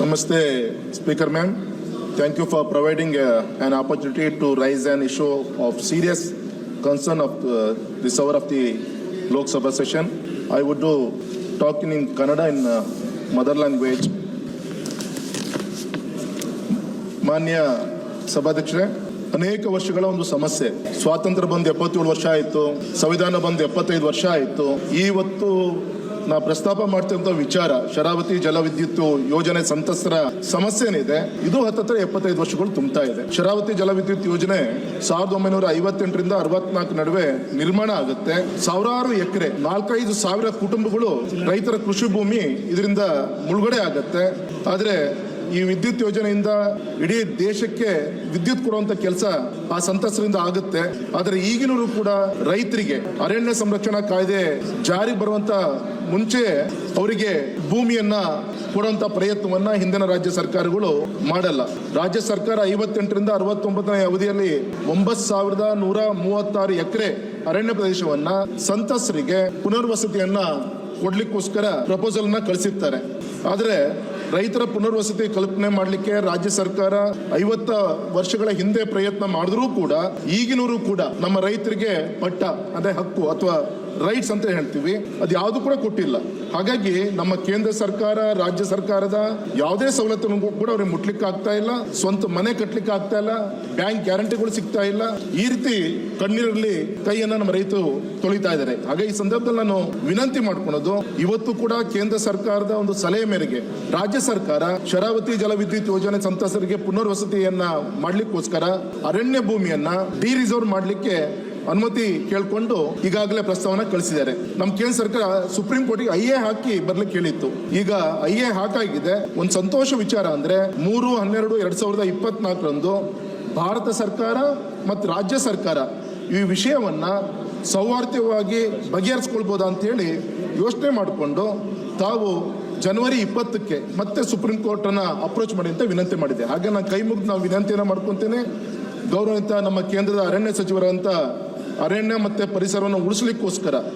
You for providing uh, an opportunity to raise an issue of serious concern of uh, this hour of the Lok Sabha session. I would do talking in Kannada in uh, mother language. ಮಾನ್ಯ ಸಭಾಧ್ಯಕ್ಷರೇ ಅನೇಕ ವರ್ಷಗಳ ಒಂದು ಸಮಸ್ಯೆ ಸ್ವಾತಂತ್ರ್ಯ ಬಂದು ಎಪ್ಪತ್ತೇಳು ವರ್ಷ ಆಯಿತು ಸಂವಿಧಾನ ಬಂದು ಎಪ್ಪತ್ತೈದು ವರ್ಷ ಆಯಿತು ಇವತ್ತು ನಾ ಪ್ರಸ್ತಾಪ ಮಾಡ್ತಿರುವಂತ ವಿಚಾರ, ಶರಾವತಿ ಜಲವಿದ್ಯುತ್ ಯೋಜನೆ ಸಂತಸ್ತರ ಸಮಸ್ಯೆ ಏನಿದೆ ಇದು ಹತ್ತತ್ರ ಎಪ್ಪತ್ತೈದು ವರ್ಷಗಳು ತುಂಬ್ತಾ ಇದೆ. ಶರಾವತಿ ಜಲವಿದ್ಯುತ್ ಯೋಜನೆ ಸಾವಿರದ ಒಂಬೈನೂರ ಐವತ್ತೆಂಟರಿಂದ ಅರವತ್ನಾಲ್ಕು ನಡುವೆ ನಿರ್ಮಾಣ ಆಗುತ್ತೆ. ಸಾವಿರಾರು ಎಕರೆ, ನಾಲ್ಕೈದು ಸಾವಿರ ಕುಟುಂಬಗಳು ರೈತರ ಕೃಷಿ ಭೂಮಿ ಇದರಿಂದ ಮುಳುಗಡೆ ಆಗುತ್ತೆ. ಆದ್ರೆ ಈ ವಿದ್ಯುತ್ ಯೋಜನೆಯಿಂದ ಇಡೀ ದೇಶಕ್ಕೆ ವಿದ್ಯುತ್ ಕೊಡುವಂತ ಕೆಲಸ ಆ ಸಂತಸರಿಂದ ಆಗುತ್ತೆ. ಆದರೆ ಈಗಿನೂ ಕೂಡ ರೈತರಿಗೆ ಅರಣ್ಯ ಸಂರಕ್ಷಣಾ ಕಾಯ್ದೆ ಜಾರಿ ಬರುವಂತ ಮುಂಚೆ ಅವರಿಗೆ ಭೂಮಿಯನ್ನ ಕೊಡುವಂತ ಪ್ರಯತ್ನವನ್ನ ಹಿಂದಿನ ರಾಜ್ಯ ಸರ್ಕಾರಗಳು ಮಾಡಲ್ಲ. ರಾಜ್ಯ ಸರ್ಕಾರ ಐವತ್ತೆಂಟರಿಂದ ಅರವತ್ತೊಂಬತ್ತನೇ ಅವಧಿಯಲ್ಲಿ ಒಂಬತ್ತು ಸಾವಿರದ ನೂರ ಮೂವತ್ತಾರು ಎಕರೆ ಅರಣ್ಯ ಪ್ರದೇಶವನ್ನ ಸಂತಸರಿಗೆ ಪುನರ್ವಸತಿಯನ್ನ ಕೊಡ್ಲಿಕ್ಕೋಸ್ಕರ ಪ್ರಪೋಸಲ್ನ ಕಳಿಸಿರ್ತಾರೆ. ಆದ್ರೆ ರೈತರ ಪುನರ್ವಸತಿ ಕಲ್ಪನೆ ಮಾಡಲಿಕ್ಕೆ ರಾಜ್ಯ ಸರ್ಕಾರ ಐವತ್ತ ವರ್ಷಗಳ ಹಿಂದೆ ಪ್ರಯತ್ನ ಮಾಡಿದ್ರೂ ಕೂಡ ಈಗಿನವರು ಕೂಡ ನಮ್ಮ ರೈತರಿಗೆ ಪಟ್ಟ ಅದೇ ಹಕ್ಕು ಅಥವಾ ರೈಟ್ಸ್ ಅಂತ ಹೇಳ್ತೀವಿ, ಅದು ಯಾವುದು ಕೂಡ ಕೊಟ್ಟಿಲ್ಲ. ಹಾಗಾಗಿ ನಮ್ಮ ಕೇಂದ್ರ ಸರ್ಕಾರ, ರಾಜ್ಯ ಸರ್ಕಾರದ ಯಾವುದೇ ಸವಲತ್ತು ಕೂಡ ಅವ್ರಿಗೆ ಮುಟ್ಲಿಕ್ಕೆ ಆಗ್ತಾ ಇಲ್ಲ, ಸ್ವಂತ ಮನೆ ಕಟ್ಲಿಕ್ಕೆ ಆಗ್ತಾ ಇಲ್ಲ, ಬ್ಯಾಂಕ್ ಗ್ಯಾರಂಟಿಗಳು ಸಿಗ್ತಾ ಇಲ್ಲ. ಈ ರೀತಿ ಕಣ್ಣೀರಲ್ಲಿ ಕೈಯನ್ನ ನಮ್ಮ ರೈತರು ತೊಳಿತಾ ಇದ್ದಾರೆ. ಹಾಗೆ ಈ ಸಂದರ್ಭದಲ್ಲಿ ನಾನು ವಿನಂತಿ ಮಾಡ್ಕೊಳ್ಳೋದು ಇವತ್ತು ಕೂಡ ಕೇಂದ್ರ ಸರ್ಕಾರದ ಒಂದು ಸಲಹೆ ಮೇರೆಗೆ ರಾಜ್ಯ ಸರ್ಕಾರ ಶರಾವತಿ ಜಲವಿದ್ಯುತ್ ಯೋಜನೆ ಸಂತ್ರಸ್ತರಿಗೆ ಪುನರ್ವಸತಿಯನ್ನ ಮಾಡ್ಲಿಕ್ಕೋಸ್ಕರ ಅರಣ್ಯ ಭೂಮಿಯನ್ನ ಡಿ ರಿಸರ್ವ್ ಮಾಡ್ಲಿಕ್ಕೆ ಅನುಮತಿ ಕೇಳಿಕೊಂಡು ಈಗಾಗಲೇ ಪ್ರಸ್ತಾವನ ಕಳಿಸಿದ್ದಾರೆ. ನಮ್ಮ ಕೇಂದ್ರ ಸರ್ಕಾರ ಸುಪ್ರೀಂ ಕೋರ್ಟಿಗೆ ಐ ಎ ಹಾಕಿ ಬರ್ಲಿಕ್ಕೆ ಕೇಳಿತ್ತು ಈಗ ಐ ಎ ಹಾಕಾಗಿದೆ. ಒಂದು ಸಂತೋಷ ವಿಚಾರ ಅಂದ್ರೆ ಮೂರು, ಹನ್ನೆರಡು, ಎರಡ್ ಸಾವಿರದ ಇಪ್ಪತ್ನಾಲ್ಕರಂದು ಭಾರತ ಸರ್ಕಾರ ಮತ್ತು ರಾಜ್ಯ ಸರ್ಕಾರ ಈ ವಿಷಯವನ್ನ ಸೌಹಾರ್ದವಾಗಿ ಬಗೆಹರಿಸ್ಕೊಳ್ಬೋದಾ ಅಂತೇಳಿ ಯೋಚನೆ ಮಾಡಿಕೊಂಡು ತಾವು ಜನವರಿ ಇಪ್ಪತ್ತಕ್ಕೆ ಮತ್ತೆ ಸುಪ್ರೀಂ ಕೋರ್ಟ್ ಅನ್ನ ಅಪ್ರೋಚ್ ಮಾಡಿ ಅಂತ ವಿನಂತಿ ಮಾಡಿದೆ ಹಾಗೆ ನಾನು ಕೈ ಮುಗಿದು ನಾವು ವಿನಂತಿಯನ್ನ ಮಾಡ್ಕೊತೇನೆ. ಗೌರವಿತ ನಮ್ಮ ಕೇಂದ್ರದ ಅರಣ್ಯ ಸಚಿವರಂತ ಅರಣ್ಯ ಮತ್ತು ಪರಿಸರವನ್ನು ಉಳಿಸ್ಲಿಕ್ಕೋಸ್ಕರ